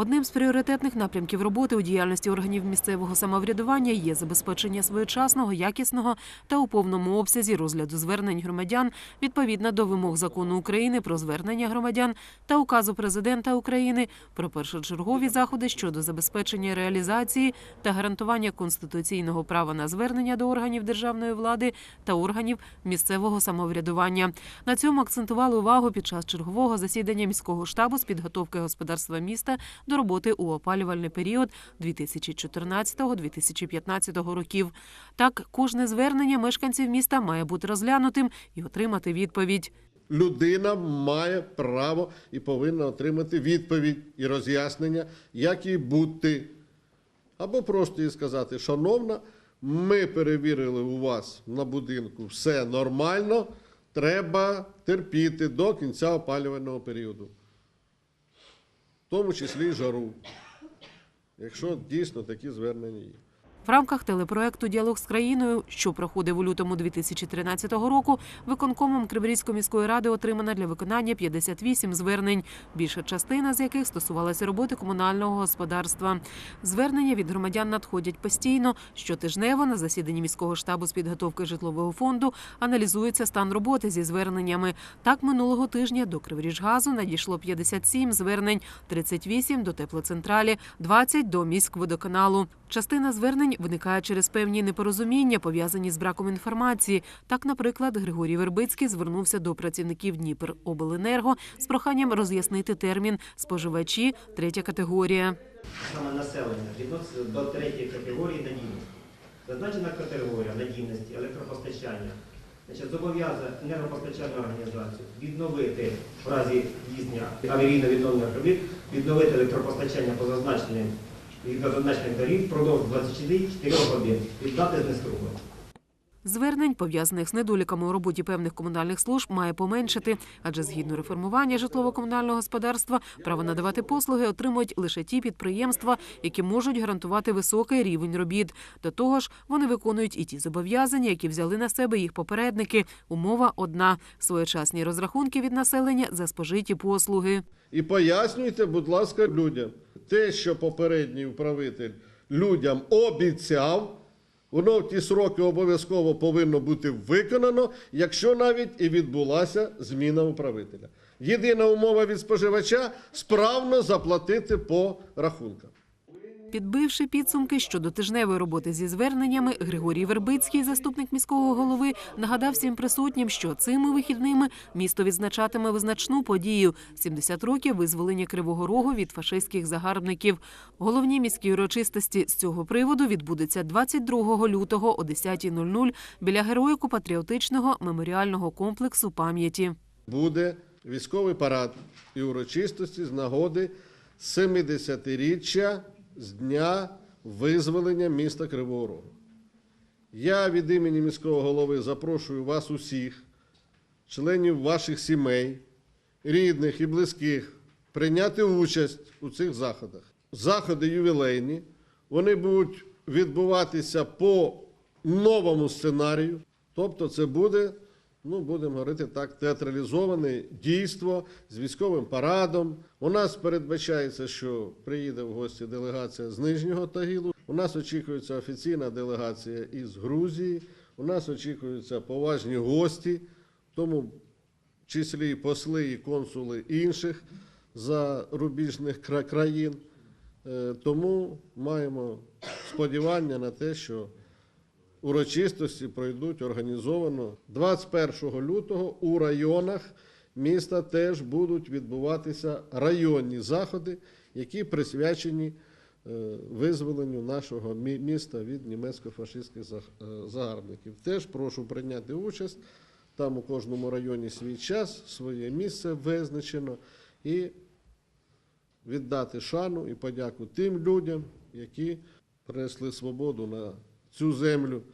Одним з пріоритетних напрямків роботи у діяльності органів місцевого самоврядування є забезпечення своєчасного, якісного та у повному обсязі розгляду звернень громадян відповідно до вимог закону України про звернення громадян та указу президента України про першочергові заходи щодо забезпечення реалізації та гарантування конституційного права на звернення до органів державної влади та органів місцевого самоврядування. На цьому акцентували увагу під час чергового засідання міського штабу з підготовки господарства міста до роботи у опалювальний період 2014-2015 років. Так, кожне звернення мешканців міста має бути розглянутим і отримати відповідь. Людина має право і повинна отримати відповідь і роз'яснення, як їй бути. Або просто їй сказати, шановна, ми перевірили у вас на будинку все нормально, треба терпіти до кінця опалювального періоду. Тому числі жару, якщо дійсно такі звернення є. В рамках телепроекту Діалог з країною, що проходив у лютому 2013 року, виконкомом Криворізької міської ради отримано для виконання 58 звернень, більша частина з яких стосувалася роботи комунального господарства. Звернення від громадян надходять постійно. Щотижнево на засіданні міського штабу з підготовки житлового фонду аналізується стан роботи зі зверненнями. Так минулого тижня до Криворіжгазу надійшло 57 звернень, 38 до теплоцентралі, 20 до міськводоканалу. Частина звернень виникає через певні непорозуміння, пов'язані з браком інформації. Так, наприклад, Григорій Вербицький звернувся до працівників Дніпробленерго з проханням роз'яснити термін споживачі третя категорія. саме населення відноситься до третьої категорії надійності. Зазначена категорія надійності електропостачання зобов'язує енергопостачальну організацію відновити в разі здійснення аварійно-відновлених робіт, відновити електропостачання по зазначеним відповідно зазначених тариф впродовж 24 годин від дати. Звернень, пов'язаних з недоліками у роботі певних комунальних служб, має поменшити, адже згідно реформування житлово-комунального господарства право надавати послуги отримують лише ті підприємства, які можуть гарантувати високий рівень робіт. До того ж, вони виконують і ті зобов'язання, які взяли на себе їх попередники. Умова одна своєчасні розрахунки від населення за спожиті послуги. І пояснюйте, будь ласка, людям, те, що попередній управитель людям обіцяв, воно в ті сроки обов'язково повинно бути виконано, якщо навіть і відбулася зміна управителя. Єдина умова від споживача справно заплатити по рахункам. Підбивши підсумки щодо тижневої роботи зі зверненнями, Григорій Вербицький, заступник міського голови, нагадав всім присутнім, що цими вихідними місто відзначатиме визначну подію – 70 років визволення Кривого Рогу від фашистських загарбників. Головні міські урочистості з цього приводу відбудуться 22 лютого о 10.00 біля героїко-патріотичного меморіального комплексу пам'яті. Буде військовий парад і урочистості з нагоди 70-річчя з дня визволення міста Кривого Рогу. Я від імені міського голови запрошую вас усіх, членів ваших сімей, рідних і близьких, прийняти участь у цих заходах. Заходи ювілейні, вони будуть відбуватися по новому сценарію. Тобто це буде, ну будемо говорити так, театралізоване дійство з військовим парадом. У нас передбачається, що приїде в гості делегація з Нижнього Тагілу. У нас очікується офіційна делегація із Грузії. У нас очікуються поважні гості, в тому числі і посли і консули інших зарубіжних країн. Е, Тому маємо сподівання на те, що урочистості пройдуть організовано 21 лютого у районах міста теж будуть відбуватися районні заходи, які присвячені е, визволенню нашого міста від німецько-фашистських е, загарбників. Теж прошу прийняти участь. Там у кожному районі свій час, своє місце визначено і віддати шану і подяку тим людям, які принесли свободу на José Melho